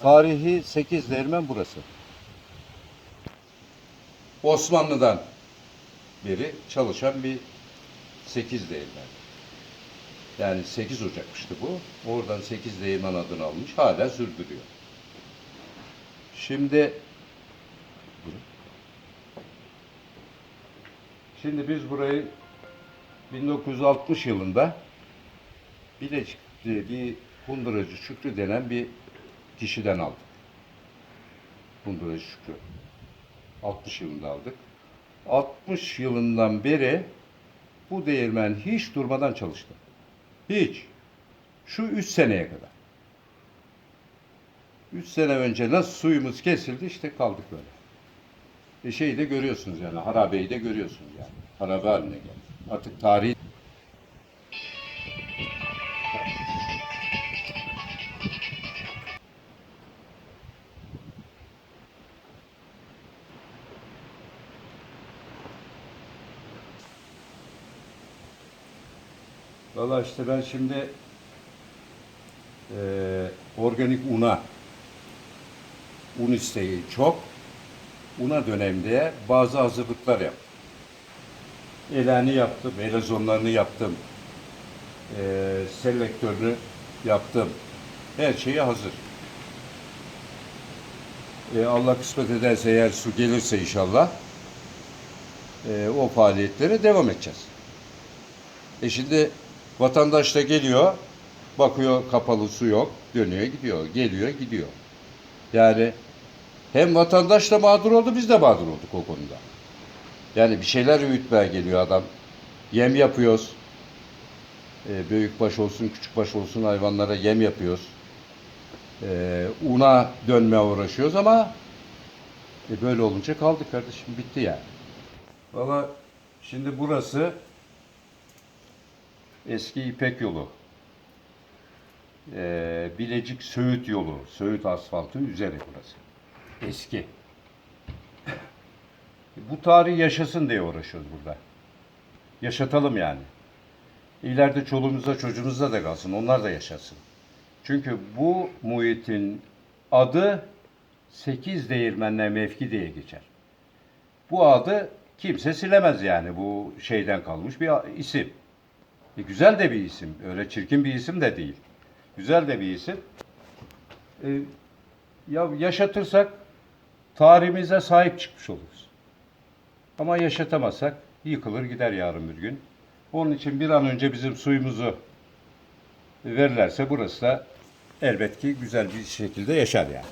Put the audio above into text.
Tarihi 8 değirmen burası. Osmanlı'dan beri çalışan bir 8 değirmen. Yani 8 Ocak'mıştı bu. Oradan 8 değirmen adını almış. Hala sürdürüyor. Şimdi Şimdi biz burayı 1960 yılında Bilecik'te bir kunduracı Şükrü denen bir kişiden aldık. Kunduracı Şükrü. 60 yılında aldık. 60 yılından beri bu değirmen hiç durmadan çalıştı. Hiç. Şu 3 seneye kadar. 3 sene önce nasıl suyumuz kesildi işte kaldık böyle. E şeyi de görüyorsunuz yani harabeyi de görüyorsunuz yani. Harabe haline geldi. Artık tarihi Valla işte ben şimdi eee, organik una un isteği çok. Una dönemde bazı hazırlıklar yaptım. Elani yaptım, elazonlarını yaptım. Eee selektörünü yaptım. Her şeyi hazır. E, Allah kısmet ederse eğer su gelirse inşallah e, o faaliyetlere devam edeceğiz. E şimdi vatandaş da geliyor, bakıyor kapalı su yok, dönüyor gidiyor, geliyor gidiyor. Yani hem vatandaş da mağdur oldu, biz de mağdur olduk o konuda. Yani bir şeyler üretmeye geliyor adam. Yem yapıyoruz. E, büyükbaş olsun, küçükbaş olsun hayvanlara yem yapıyoruz. E, una dönmeye uğraşıyoruz ama e, böyle olunca kaldık kardeşim, bitti yani. Valla şimdi burası eski İpek yolu. Ee, Bilecik Söğüt yolu. Söğüt asfaltı üzeri burası. Eski. Bu tarih yaşasın diye uğraşıyoruz burada. Yaşatalım yani. İleride çoluğumuza çocuğumuza da kalsın. Onlar da yaşasın. Çünkü bu muhitin adı sekiz değirmenler mevki diye geçer. Bu adı kimse silemez yani. Bu şeyden kalmış bir isim. E, güzel de bir isim. Öyle çirkin bir isim de değil. Güzel de bir isim. E, ya yaşatırsak tarihimize sahip çıkmış oluruz. Ama yaşatamazsak yıkılır gider yarın bir gün. Onun için bir an önce bizim suyumuzu verirlerse burası da elbet ki güzel bir şekilde yaşar yani.